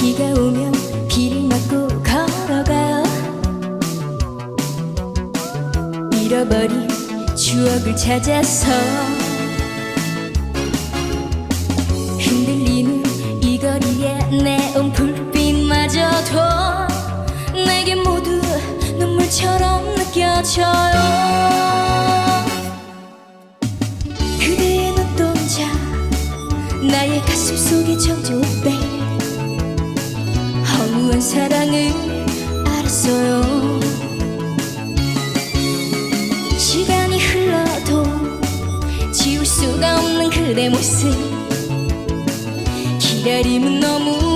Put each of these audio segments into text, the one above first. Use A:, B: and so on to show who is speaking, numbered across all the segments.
A: 비가 오면 비를 맞고 걸어가. 잃어버린 추억을 찾아서. 흔들리는 이 거리에 내온 불빛마저도 내게 모두 눈물처럼 느껴져요. 그대의 눈동자 나의 가슴 속에 정조 빼 대 허무한 사랑을 알았어요. 시간이 흘러도 지울 수가 없는 그대 모습. 기다림은 너무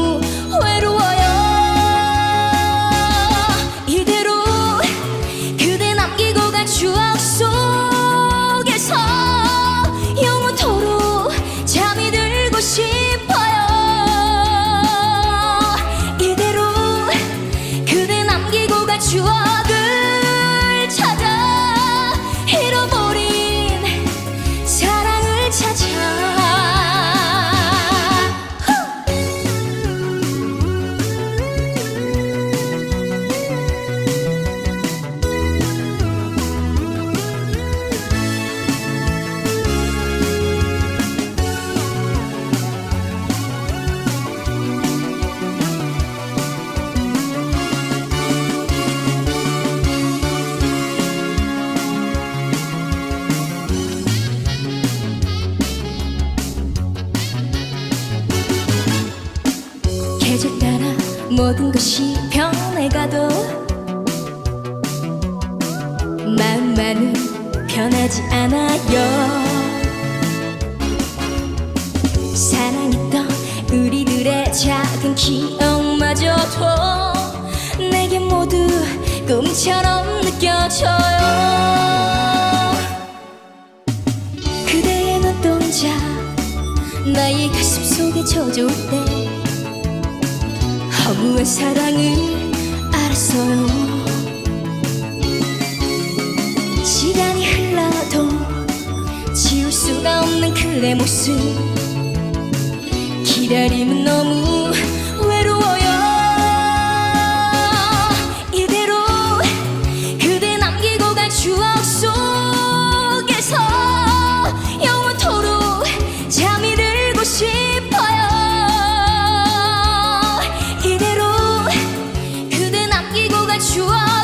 A: 계절 따라 모든 것이 변해가도 마음만은 변하지 않아요. 사랑했던 우리들의 작은 기억마저도 내게 모두 꿈처럼 느껴져요. 그대의 눈동자 나의 가슴 속에 젖어올 때 허무한 사랑을 알았어요 시간이 흘러도 지울 수가 없는 그대 모습. 기다림은 너무 you are